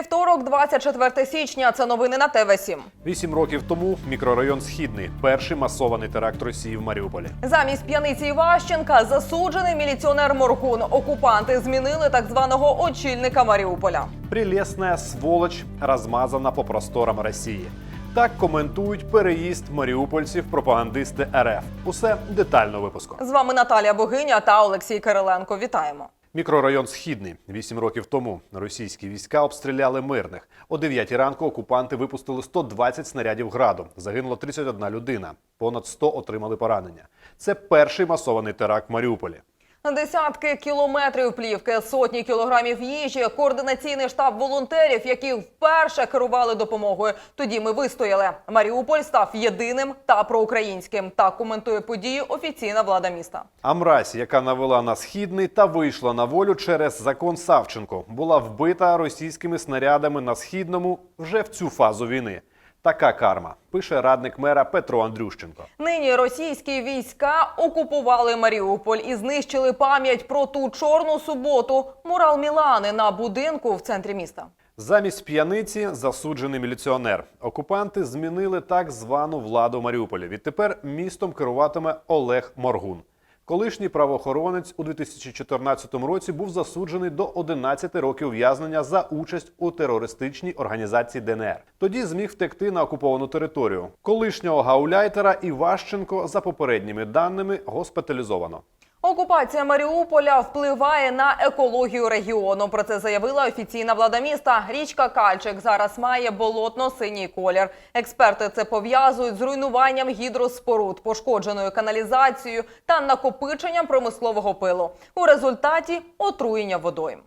вівторок, 24 січня. Це новини на ТВ 7 Вісім років тому мікрорайон Східний перший масований теракт Росії в Маріуполі. Замість п'яниці Іващенка засуджений міліціонер Моргун. Окупанти змінили так званого очільника Маріуполя. Прелесная сволочь розмазана по просторам Росії. Так коментують переїзд маріупольців пропагандисти РФ. Усе детально випуску. З вами Наталія Богиня та Олексій Кириленко. Вітаємо. Мікрорайон Східний. Вісім років тому російські війська обстріляли мирних. О 9 ранку окупанти випустили 120 снарядів граду. Загинула 31 людина. Понад 100 отримали поранення. Це перший масований теракт в Маріуполі. Десятки кілометрів плівки, сотні кілограмів їжі, координаційний штаб волонтерів, які вперше керували допомогою. Тоді ми вистояли. Маріуполь став єдиним та проукраїнським. Так коментує події офіційна влада міста. А мразь, яка навела на східний та вийшла на волю через закон Савченко, була вбита російськими снарядами на східному вже в цю фазу війни. Така карма, пише радник мера Петро Андрющенко. Нині російські війська окупували Маріуполь і знищили пам'ять про ту чорну суботу. Мурал Мілани на будинку в центрі міста. Замість п'яниці засуджений міліціонер. Окупанти змінили так звану владу Маріуполя. Відтепер містом керуватиме Олег Моргун. Колишній правоохоронець у 2014 році був засуджений до 11 років ув'язнення за участь у терористичній організації ДНР. Тоді зміг втекти на окуповану територію. Колишнього гауляйтера Іващенко, за попередніми даними, госпіталізовано. Окупація Маріуполя впливає на екологію регіону. Про це заявила офіційна влада міста. Річка Кальчик зараз має болотно-синій колір. Експерти це пов'язують з руйнуванням гідроспоруд, пошкодженою каналізацією та накопиченням промислового пилу. У результаті отруєння водою.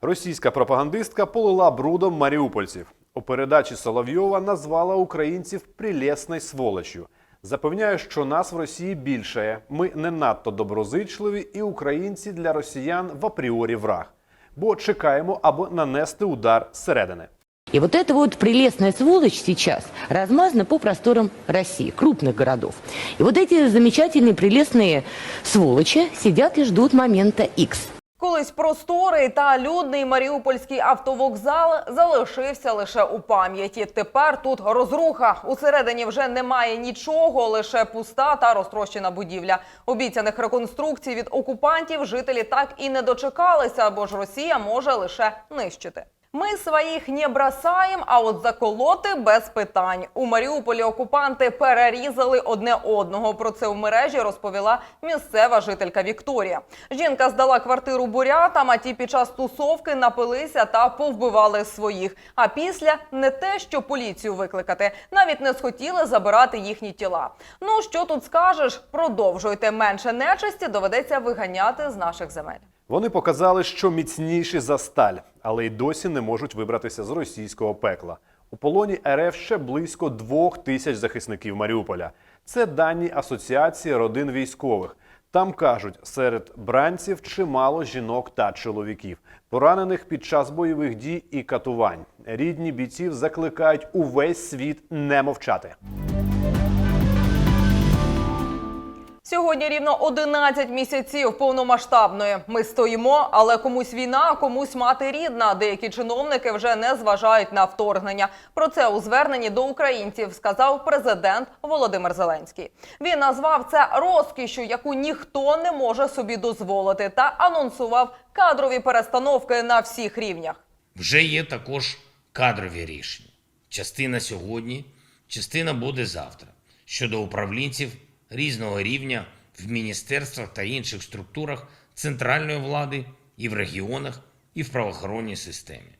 Російська пропагандистка полила брудом маріупольців. У передачі Соловйова назвала українців прелесною сволочю. Запевняє, що нас в Росії більше. Ми не надто доброзичливі, і українці для росіян в апріорі враг. Бо чекаємо, аби нанести удар зсередини. И вот эта вот прелестная сволочь сейчас размазана по просторам России, крупных городов. И вот эти замечательные прелестные сволочи сидят и ждут момента X. Колись просторий та людний маріупольський автовокзал залишився лише у пам'яті. Тепер тут розруха. Усередині вже немає нічого, лише пуста та розтрощена будівля. Обіцяних реконструкцій від окупантів жителі так і не дочекалися, бо ж Росія може лише нищити. Ми своїх не бросаємо, а от заколоти без питань. У Маріуполі окупанти перерізали одне одного. Про це в мережі розповіла місцева жителька Вікторія. Жінка здала квартиру бурятам, а ті під час тусовки напилися та повбивали своїх. А після не те, що поліцію викликати, навіть не схотіли забирати їхні тіла. Ну що тут скажеш? Продовжуйте менше нечисті доведеться виганяти з наших земель. Вони показали, що міцніші за сталь, але й досі не можуть вибратися з російського пекла. У полоні РФ ще близько двох тисяч захисників Маріуполя. Це дані Асоціації родин військових. Там кажуть, серед бранців чимало жінок та чоловіків, поранених під час бойових дій і катувань. Рідні бійців закликають увесь світ не мовчати. Сьогодні рівно 11 місяців повномасштабної. Ми стоїмо, але комусь війна, комусь мати рідна. Деякі чиновники вже не зважають на вторгнення. Про це у зверненні до українців сказав президент Володимир Зеленський. Він назвав це розкішю, яку ніхто не може собі дозволити, та анонсував кадрові перестановки на всіх рівнях. Вже є також кадрові рішення. Частина сьогодні, частина буде завтра. Щодо управлінців різного рівня в міністерствах та інших структурах центральної влади і в регіонах, і в правоохоронній системі.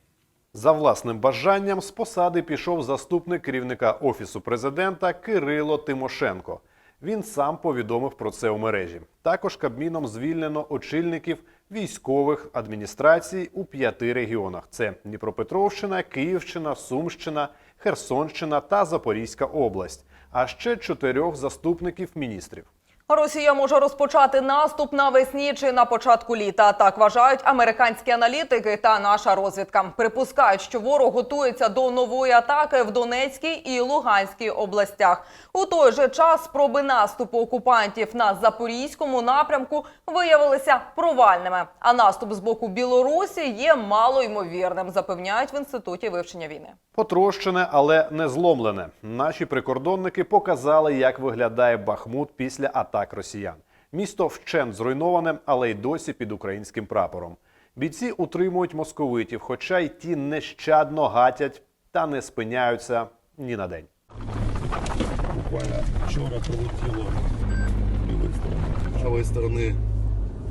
За власним бажанням з посади пішов заступник керівника офісу президента Кирило Тимошенко. Він сам повідомив про це у мережі. Також Кабміном звільнено очільників військових адміністрацій у п'яти регіонах: це Дніпропетровщина, Київщина, Сумщина, Херсонщина та Запорізька область, а ще чотирьох заступників міністрів. Росія може розпочати наступ навесні чи на початку літа. Так вважають американські аналітики та наша розвідка. Припускають, що ворог готується до нової атаки в Донецькій і Луганській областях. У той же час спроби наступу окупантів на запорізькому напрямку виявилися провальними. А наступ з боку Білорусі є малоймовірним, запевняють в інституті вивчення війни. Потрощене, але не зломлене. Наші прикордонники показали, як виглядає Бахмут після атак росіян. Місто вщент зруйноване, але й досі під українським прапором. Бійці утримують московитів, хоча й ті нещадно гатять та не спиняються ні на день. буквально вчора прилетіло з. Правої сторони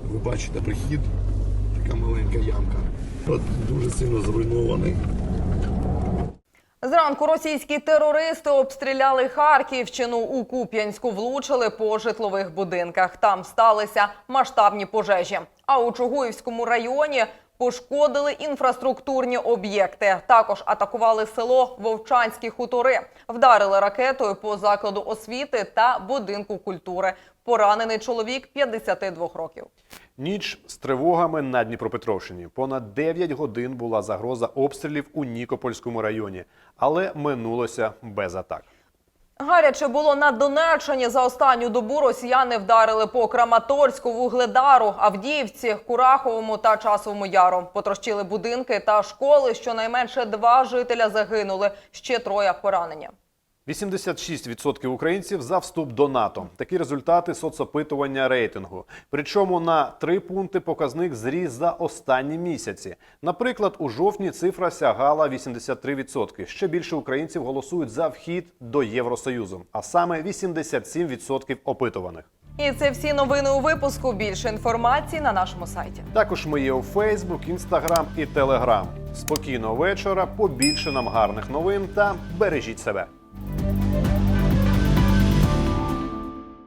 ви бачите прихід, така маленька ямка. От дуже сильно зруйнований. Зранку російські терористи обстріляли Харківщину у Куп'янську, влучили по житлових будинках. Там сталися масштабні пожежі. А у Чугуївському районі пошкодили інфраструктурні об'єкти. Також атакували село Вовчанські хутори, вдарили ракетою по закладу освіти та будинку культури. Поранений чоловік 52 років. Ніч з тривогами на Дніпропетровщині. Понад 9 годин була загроза обстрілів у Нікопольському районі, але минулося без атак. Гаряче було на Донеччині. За останню добу росіяни вдарили по Краматорську, Вугледару, Авдіївці, Кураховому та Часовому Яру. Потрощили будинки та школи. Щонайменше два жителя загинули, ще троє поранені. 86% українців за вступ до НАТО. Такі результати соцопитування рейтингу. Причому на три пункти показник зріс за останні місяці. Наприклад, у жовтні цифра сягала 83%. Ще більше українців голосують за вхід до Євросоюзу, а саме 87% опитуваних. І це всі новини у випуску. Більше інформації на нашому сайті. Також ми є у Фейсбук, Інстаграм і Телеграм. Спокійного вечора, побільше нам гарних новин та бережіть себе.